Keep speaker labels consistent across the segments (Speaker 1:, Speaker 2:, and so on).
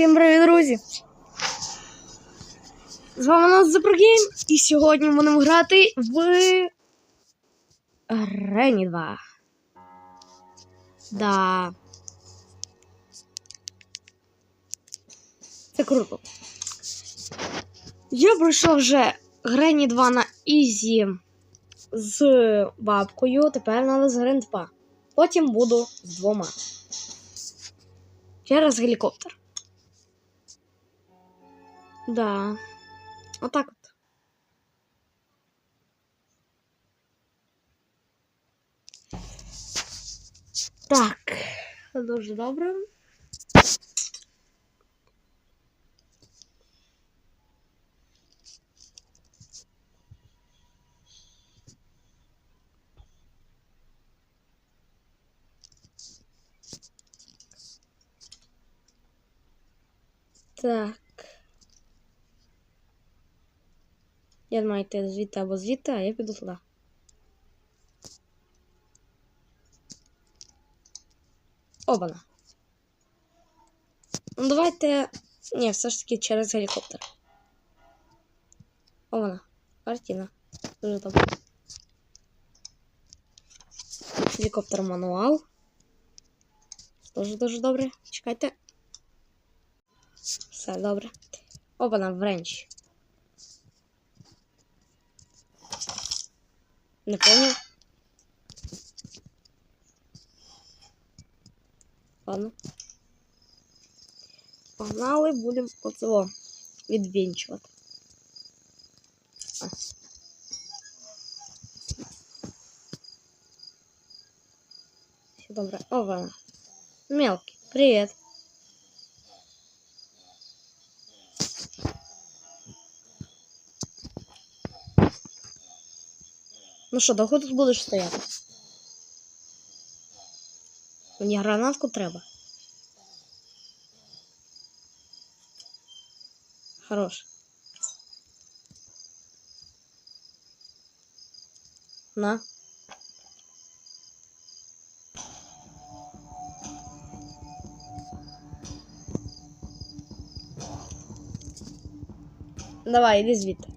Speaker 1: Всім привіт, друзі! З вами нас Запрогейм, і сьогодні ми будемо грати в Рені 2. Да. Це круто. Я пройшов вже Грені 2 на Ізі з бабкою, тепер треба з Грен 2. Потім буду з двома. Через гелікоптер. Да. Отак от. Так. Дуже добре. Так. Я маю йти звідти або звідти, а я піду туди. Обана. Ну давайте. Ні, все ж таки через гелікоптер. Обана. Картина. Дуже добре. Гелікоптер мануал. Дуже дуже добре. Чекайте. Все добре. Обана, вренч. Не понял. Ладно. Погнали, будемо оцього відвінчувати. Все добре. Ова. Мелкий. Привет. Ну що, довго тут будеш стояти? Мені гранатку треба. Хорош. На. Давай, иди звідти.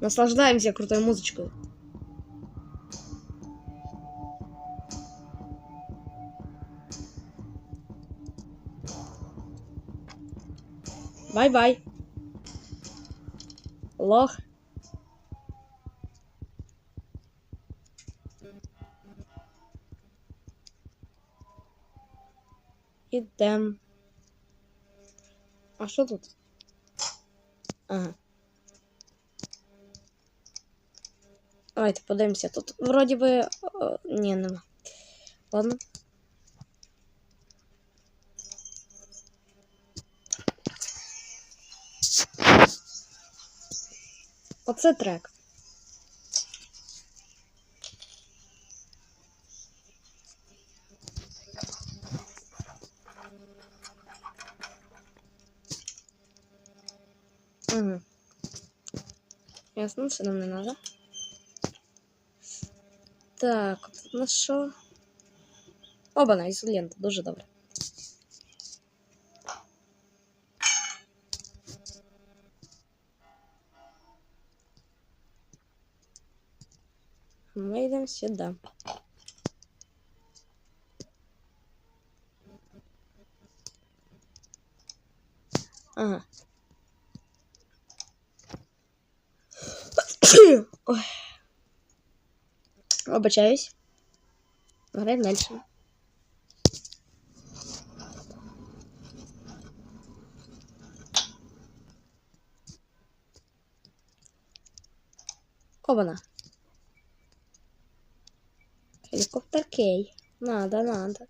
Speaker 1: Наслаждаемся крутой музычкой. Бай-бай. Лох. Ідем. А що тут? Ага. Давайте подивимося. Тут вроді би. О, ні. Ладно. Оце трек. Угу. Ясно, що нам не надо. Так, на що? Оба, ізолента, дуже добре. Ми йдемо сюди. Ага. Ой. Обачаюсь. Граємо дальше. Кобана. Геликоптер Кей. Надо, надо.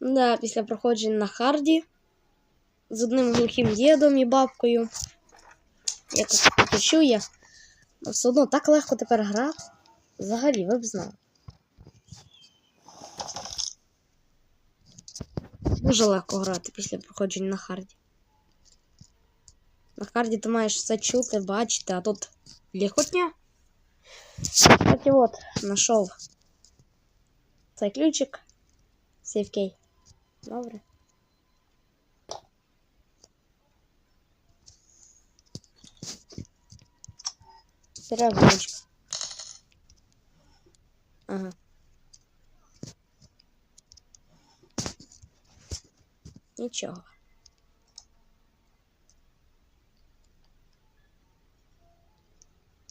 Speaker 1: Да, після проходження на харді З одним глухим дідом і бабкою. Я тут я. Но все одно так легко тепер грати. Взагалі, ви б знали. Дуже легко грати після проходження на харді. На харді ти маєш все чути, бачити, а тут ліхотня. Кстати, вот, нашел цей ключик. Сейфкей. Добре. Ручка. Ага. Нічого.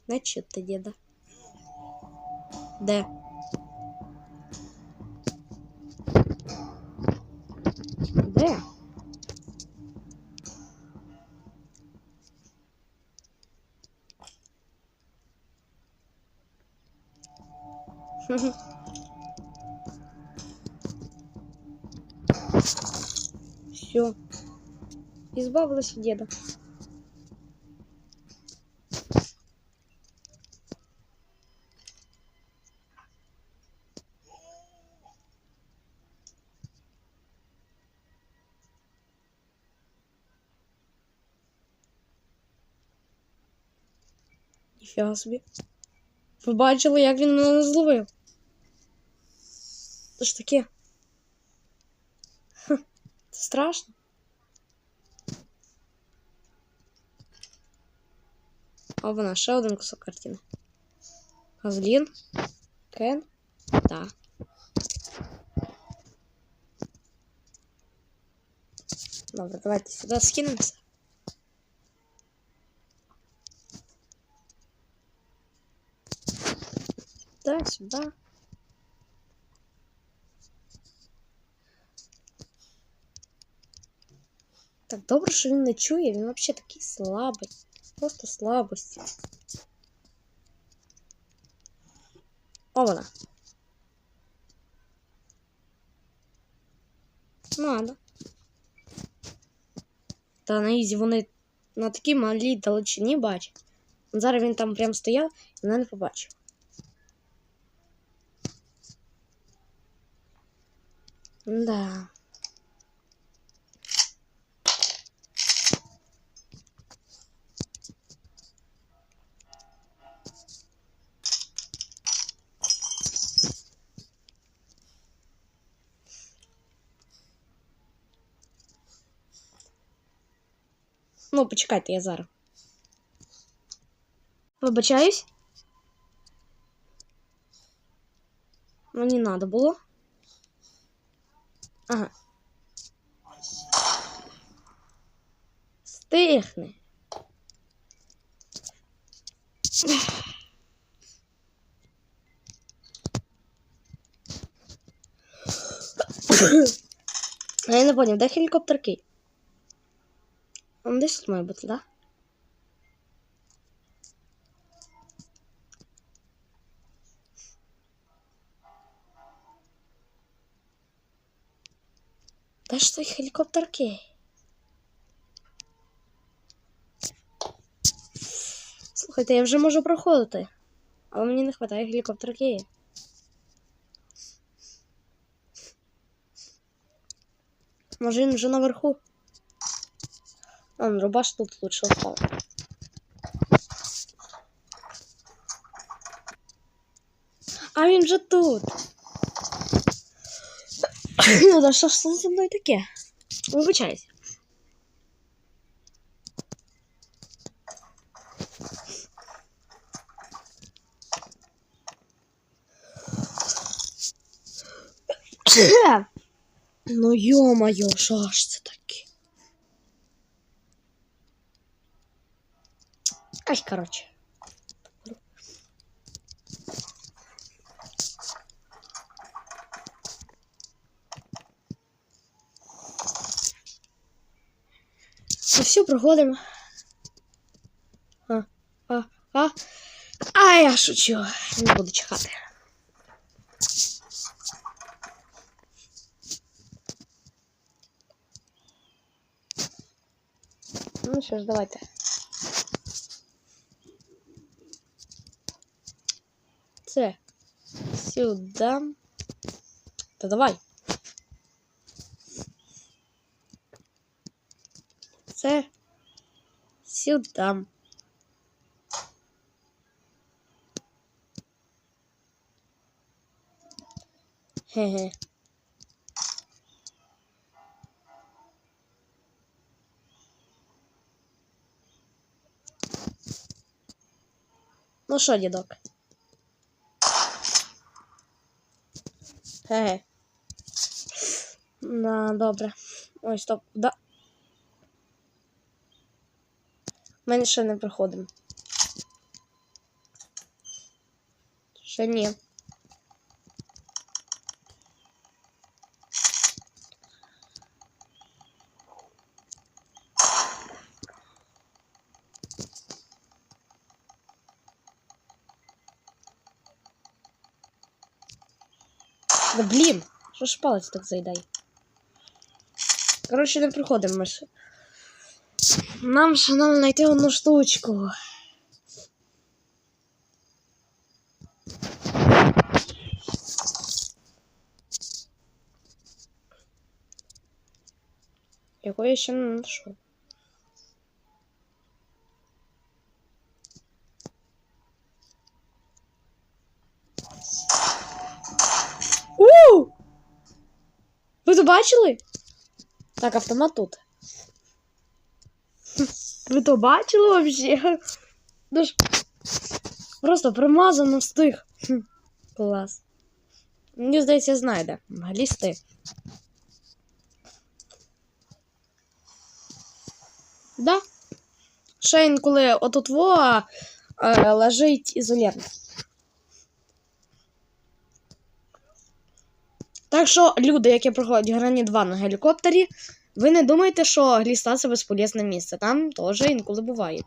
Speaker 1: Не чути діда. Де? Все. Избавилась от деда. Ніфіга собі. Ви бачили, як він мене не зловив? Це ж таке. Страшно. А вона ще один кусок картини. Газлін. Кен. Так. Добре, давайте сюди скинемося. Да, сюда. Так добре, що він не чує, він взагалі такий слабий. Просто слабості. О, вона. Надо. Та на ізі вони на такій малій далечині бачать. Зараз він там прям стояв і мене не побачив. Да. Ну, почекайте, я зараз. Вибачаюсь. Мені надо було. Ага. Стихни. А я не понял, де? Он десь тут має бути, да? Де ж той гелікоптерки? Слухайте, я вже можу проходити. Але мені не вистачає гелікоптерки. Може він вже наверху? А, ну рубаш тут лучше впав. А він же тут. Ну, да що ж це зі мною таке? Вибачайся. Ну ё-моё, що таке? Ай, короче. Ну все, проходимо. А, а, а. А, я шучу. Не буду чекати. Ну що ж, давайте. все. Сюда. Да давай. Це сюда. Хе-хе. Ну что, дедок? Хе-хе. На, добре. Ой, стоп. Да. Ми ще не проходимо. Ще ні. Да блін, що ж палець так зайдай? Коротше, не приходимо ми. Нам ще нам знайти одну штучку. Я ще не знайшов. Бачили? Так, автомат тут. Ви то бачили вообще? Ну ж, Просто промазано встиг. Клас. Мені здається, я знаю, де. Глісти. Да. Ще інколи отут во е, лежить ізолєрно. Так що, люди, які проходять грані 2 на гелікоптері, ви не думайте, що гліста це безполезне місце. Там теж інколи бувають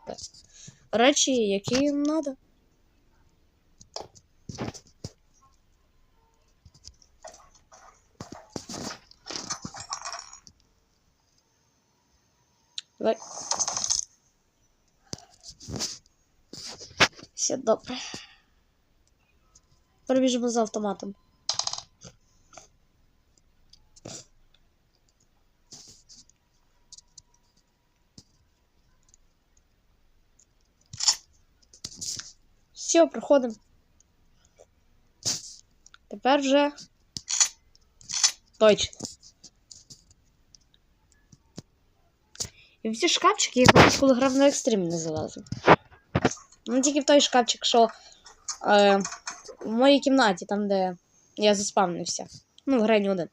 Speaker 1: речі, які їм треба. Давай. Все добре. Пробіжимо за автоматом. Все, проходимо. Тепер вже точно. І в ці шкафчики я колись, коли грав на екстрім не залазив. Ну тільки в той шкафчик, що е, в моїй кімнаті, там, де я заспавнився. Ну, в грені один.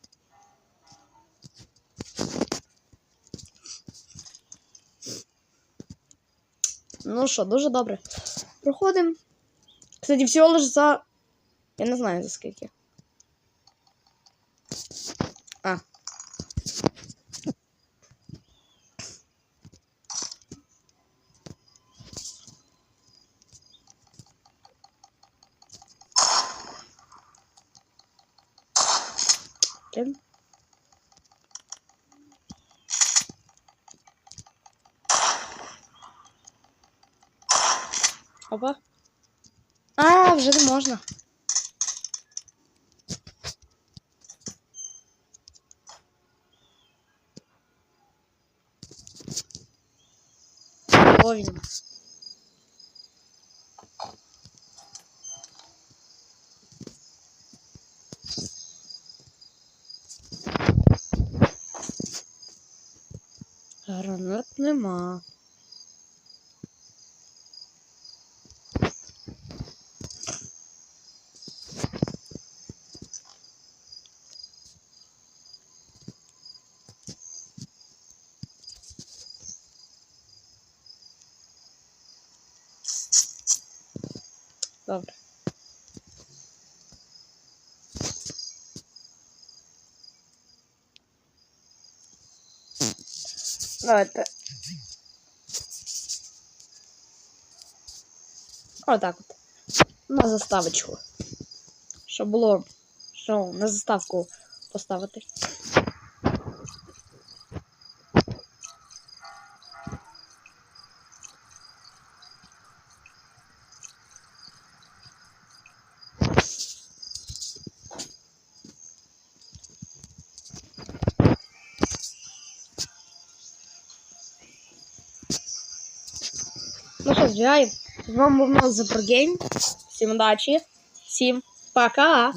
Speaker 1: Ну що, дуже добре. Проходимо. Кстати, всього лиш за. Я не знаю за скільки. А. Блін. Опа. А, вже не можна. Ловим. Гранат нема. Добре. Давайте. Отак от. На заставочку. Щоб було. Що на заставку поставити. Ну що, збігаємо. З вами був нас Запоргейм. Всім удачі. Всім пока.